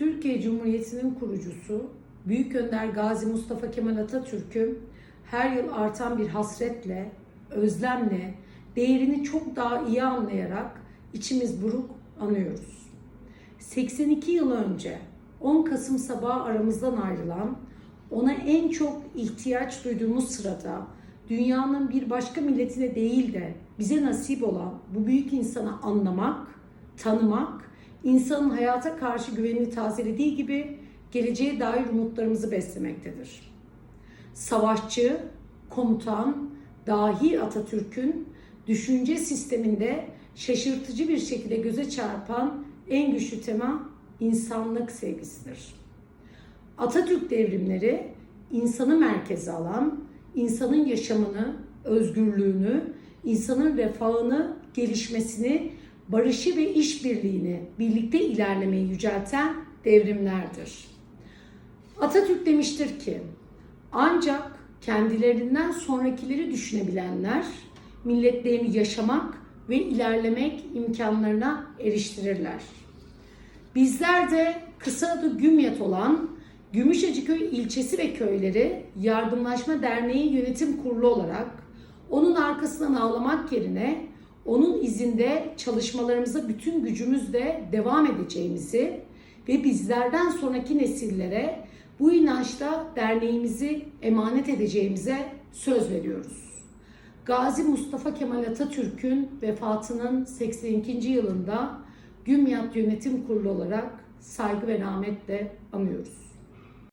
Türkiye Cumhuriyeti'nin kurucusu Büyük Önder Gazi Mustafa Kemal Atatürk'ü her yıl artan bir hasretle, özlemle, değerini çok daha iyi anlayarak içimiz buruk anıyoruz. 82 yıl önce 10 Kasım sabahı aramızdan ayrılan, ona en çok ihtiyaç duyduğumuz sırada dünyanın bir başka milletine değil de bize nasip olan bu büyük insanı anlamak, tanımak, insanın hayata karşı güvenini tazelediği gibi geleceğe dair umutlarımızı beslemektedir. Savaşçı, komutan, dahi Atatürk'ün düşünce sisteminde şaşırtıcı bir şekilde göze çarpan en güçlü tema insanlık sevgisidir. Atatürk devrimleri insanı merkeze alan, insanın yaşamını, özgürlüğünü, insanın refahını, gelişmesini, barışı ve işbirliğini birlikte ilerlemeyi yücelten devrimlerdir. Atatürk demiştir ki, ancak kendilerinden sonrakileri düşünebilenler milletlerini yaşamak ve ilerlemek imkanlarına eriştirirler. Bizler de kısa adı Gümyat olan Gümüşhacıköy ilçesi ve köyleri Yardımlaşma Derneği Yönetim Kurulu olarak onun arkasından ağlamak yerine onun izinde çalışmalarımıza bütün gücümüzle devam edeceğimizi ve bizlerden sonraki nesillere bu inançta derneğimizi emanet edeceğimize söz veriyoruz. Gazi Mustafa Kemal Atatürk'ün vefatının 82. yılında Gümyat Yönetim Kurulu olarak saygı ve rahmetle anıyoruz.